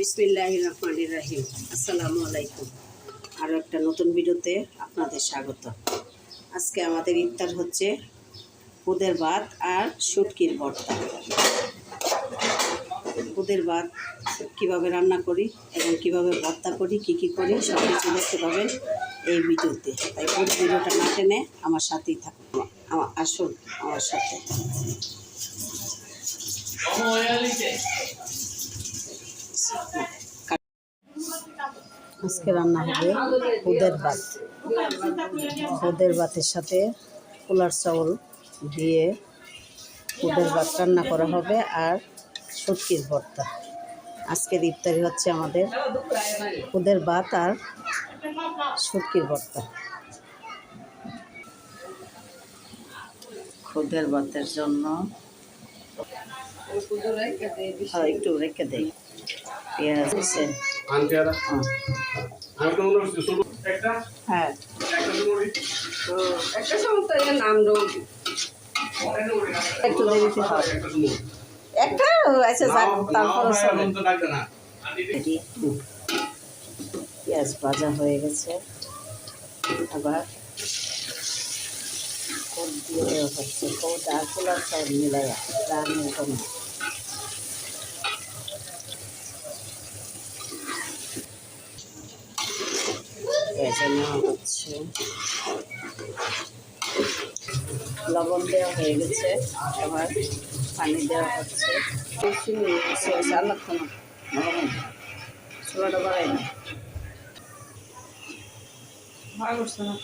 বিসমিল্লাহ রহমান রাহিম আসসালামু আলাইকুম আরও একটা নতুন ভিডিওতে আপনাদের স্বাগত। আজকে আমাদের ইফতার হচ্ছে খুদের ভাত আর শুটকির ভর্তা। খুদের ভাত কীভাবে রান্না করি এবং কীভাবে ভর্তা করি, কি কি করি সব কিছু দেখতে পাবেন এই ভিডিওতে। তাই পুরো ভিডিওটা না টেনে আমার সাথেই থাকুন। আমার আসুন আমার সাথে। আজকে রান্না হবে খুদের ভাত। খুদের ভাতের সাথে পোলার চাউল দিয়ে খুদের ভাত রান্না করা হবে আর শুটকির ভর্তা। আজকের ইফতারি হচ্ছে আমাদের খুদের ভাত আর শুটকির ভর্তা। খুদের ভাতের জন্য হ্যাঁ, একটু রেখে দেই। পেঁয়াজ আছে। হ্যাঁ। একটা? এর নাম রোগ একটা হয়। একটা আচ্ছা যাক তারপরে চলে। পেঁয়াজ ভাজা হয়ে গেছে। আবার কোদ দিয়ে হচ্ছে। কোদ আর পোলার চাউল মিলাইয়া রান্নার ভেজে নেওয়া হচ্ছে। লবণ দেওয়া হয়ে গেছে এবার পানি দেওয়া হচ্ছে। চাল লাগতো না লবণ। চুলাটা বাড়াই না ভালো করছে না।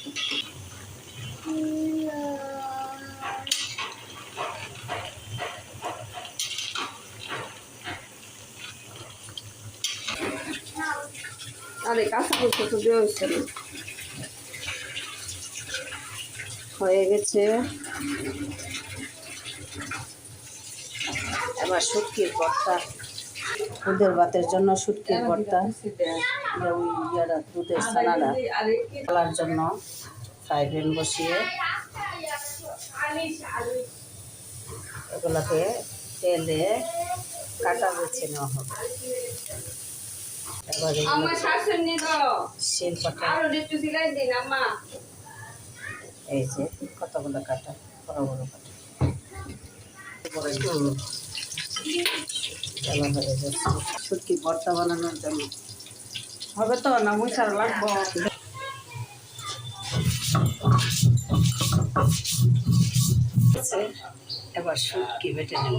আরে কাঁচা করছে তো দেওয়া হচ্ছে না। হয়ে গেছে। এবার শুটকির ভর্তা। দুধের ভাতের জন্য শুটকির ভর্তা। ওই দুধের ছানাটা ফেলার জন্য ফ্রাই প্যান বসিয়ে এগুলোকে তেলে কাটা বেছে নেওয়া হবে। এবার আমার শাশুড়ি নিয়ে দাও শিলপাটা। আরও একটু সিলাই দিন আম্মা। এই যে কতগুলো কাটা? বড় বড় কাটা। হুম। তেলা যাচ্ছে শুটকি ভর্তা বানানোর জন্য। হবে তো না মশার লাগবো। আছে। এবার শুটকি বেটে নেব।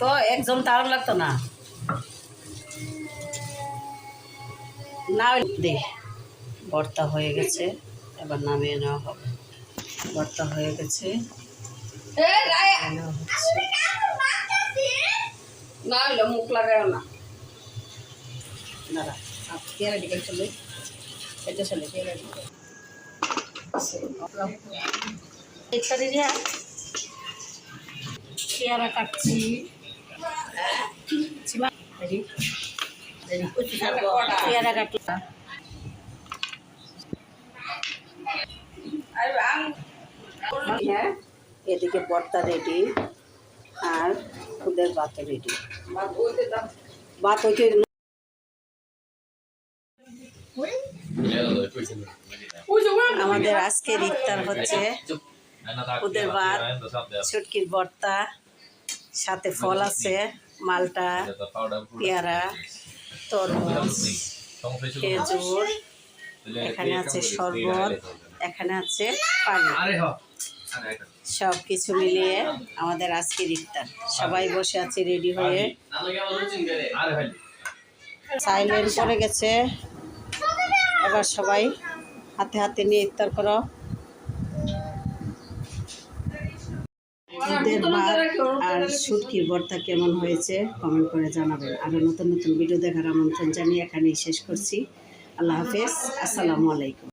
তো একজন তার লাগতো না। না দে। ভর্তা হয়ে গেছে এবার নামিয়ে নেওয়া হবে। ভর্তা হয়ে গেছে। না হইলে মুখ লাগায় না। দাঁড়া পেয়ারা চলে। এটা চলে পেয়ারা দিকে পেয়ারা কাটছি। এদিকে ভর্তা রেডি আর খুদের ভাতও রেডি ভাত হইতে আমাদের আজকের ইফতার হচ্ছে ওদের ভাত ছুটকির ভর্তা সাথে ফল আছে। মালটা, পেয়ারা, তরমুজ, খেজুর, এখানে আছে শরবত, এখানে আছে পানি। সব কিছু মিলিয়ে আমাদের আজকের ইফতার। সবাই বসে আছে রেডি হয়ে। সাইলেন্ট করে গেছে। এবার সবাই হাতে হাতে নিয়ে ইফতার করো। খুদের ভাত আর শুটকির ভর্তা কেমন হয়েছে কমেন্ট করে জানাবেন। আরও নতুন নতুন ভিডিও দেখার আমন্ত্রণ জানিয়ে এখানেই শেষ করছি। আল্লাহ হাফেজ। আসসালামু আলাইকুম।